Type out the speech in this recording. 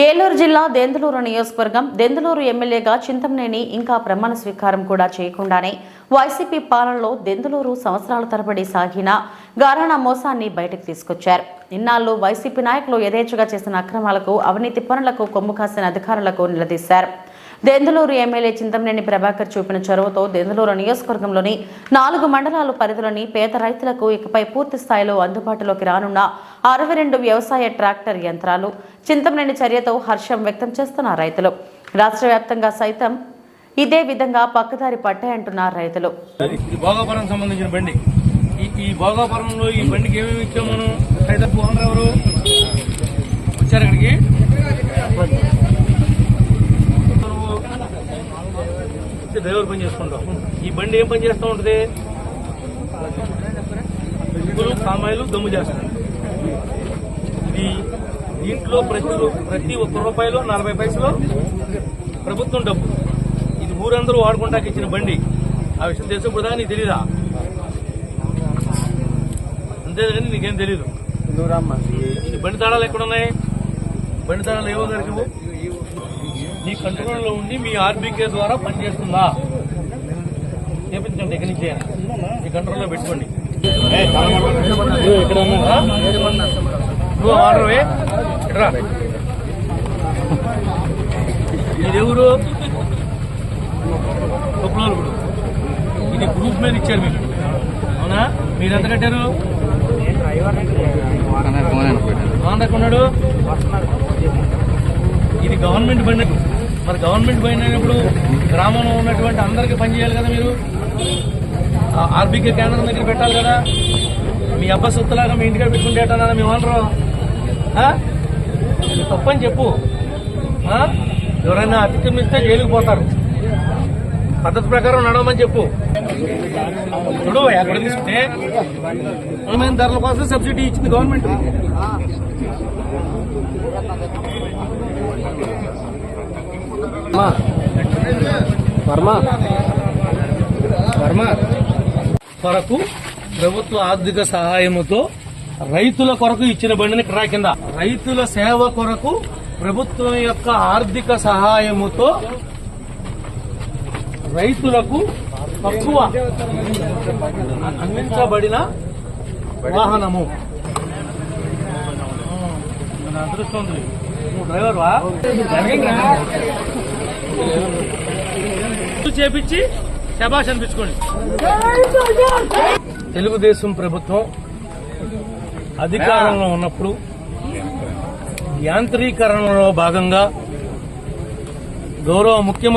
ఏలూరు జిల్లా దెందులూరు నియోజకవర్గం దెందులూరు ఎమ్మెల్యేగా చింతమనేని ఇంకా ప్రమాణ స్వీకారం కూడా చేయకుండానే వైసీపీ పాలనలో దెందులూరు సంవత్సరాల తరబడి సాగిన గారాణ మోసాన్ని బయటకు తీసుకొచ్చారు. ఇన్నాళ్ళు వైసీపీ నాయకులు యథేచ్ఛగా చేసిన అక్రమాలకు అవినీతి పనులకు కొమ్ము కాసిన అధికారులకు నిలదీశారు. దెందులూరు ఎమ్మెల్యే చింతమనేని ప్రభాకర్ చూపిన చొరవతో దెందులూరు నియోజకవర్గంలోని నాలుగు మండలాల పరిధిలోని పేద రైతులకు ఇకపై పూర్తి స్థాయిలో అందుబాటులోకి రానున్న అరవై రెండు వ్యవసాయ ట్రాక్టర్ యంత్రాలు చింతమనేని చర్యతో హర్షం వ్యక్తం చేస్తున్న రైతులు. రాష్ట్ర వ్యాప్తంగా సైతం ఇదే విధంగా పక్కదారి పట్టాయంటున్నారు రైతులు. భోగాపురం సంబంధించిన బండి. ఈ భోగాపురంలో ఈ బండికి ఏమేమి ఇచ్చాం మనం? హైదరాబాద్ ఎవరు? వచ్చారు ఇక్కడికి నువ్వు ఇది డ్రైవర్ పని చేసుకుంటావు ఈ బండి ఏం పని చేస్తూ ఉంటుంది? ఉప్పులు కామాయిలు దమ్ము చేస్తుంది ఇది దీంట్లో ప్రతి ప్రతి ఒక్క రూపాయలు నలభై పైసలు ప్రభుత్వం డబ్బు. ఇది ఊరందరూ వాడుకుంటాకి ఇచ్చిన బండి. ఆ విషయం తెలిసి ఇప్పుడు దాకా నీకు తెలీదా? అంతేగాని నీకేం తెలీదు. ఈ బండి తాళాలు ఎక్కడ ఉన్నాయి బండి తాళాలు ఏవో గారికి ఇవ్వు. మీ కంట్రోల్లో ఉండి మీ ఆర్బీకే ద్వారా పనిచేస్తుందా? చేపించండి ఇక్కడి నుంచే మీ కంట్రోల్లో పెట్టుకోండి. నువ్వు ఎక్కడ ఆర్డర్వే ఇట్రా కుప్పలూరు ఇది గ్రూప్ మీద ఇచ్చారు మీకు అవునా? మీరు ఎంత కట్టారు? ఎక్కడ ఉన్నాడు ఇది గవర్నమెంట్ బండి మరి గవర్నమెంట్ బండి అయినప్పుడు గ్రామంలో ఉన్నటువంటి అందరికీ పనిచేయాలి కదా మీరు? ఆర్బీకే కేంద్రం దగ్గర పెట్టాలి కదా? మీ అబ్బా సొత్తులాగా మీ ఇంటికాడ పెట్టుకుంటేటన్నా మీ ఓనరు తప్పని చెప్పు. ఎవరైనా అతిక్రమిస్తే జైలుకు పోతారు. పద్ధతి ప్రకారం నడవమని చెప్పు. ఇప్పుడు ఎక్కడ తీసుకుంటే ధరల కోసం సబ్సిడీ ఇచ్చింది గవర్నమెంట్. వర్మ. వర్మ. కొరకు ప్రభుత్వ ఆర్థిక సహాయముతో రైతుల కొరకు ఇచ్చిన బండిని ఇక్కడ కింద. రైతుల సేవ కొరకు ప్రభుత్వం యొక్క ఆర్థిక సహాయముతో రైతులకు తక్కువ అందించబడిన వాహనము. అదృష్టం చేపించి శబాష్ అనిపించుకోండి. తెలుగుదేశం ప్రభుత్వం అధికారంలో ఉన్నప్పుడు యాంత్రీకరణలో భాగంగా గౌరవ ముఖ్యమంత్రి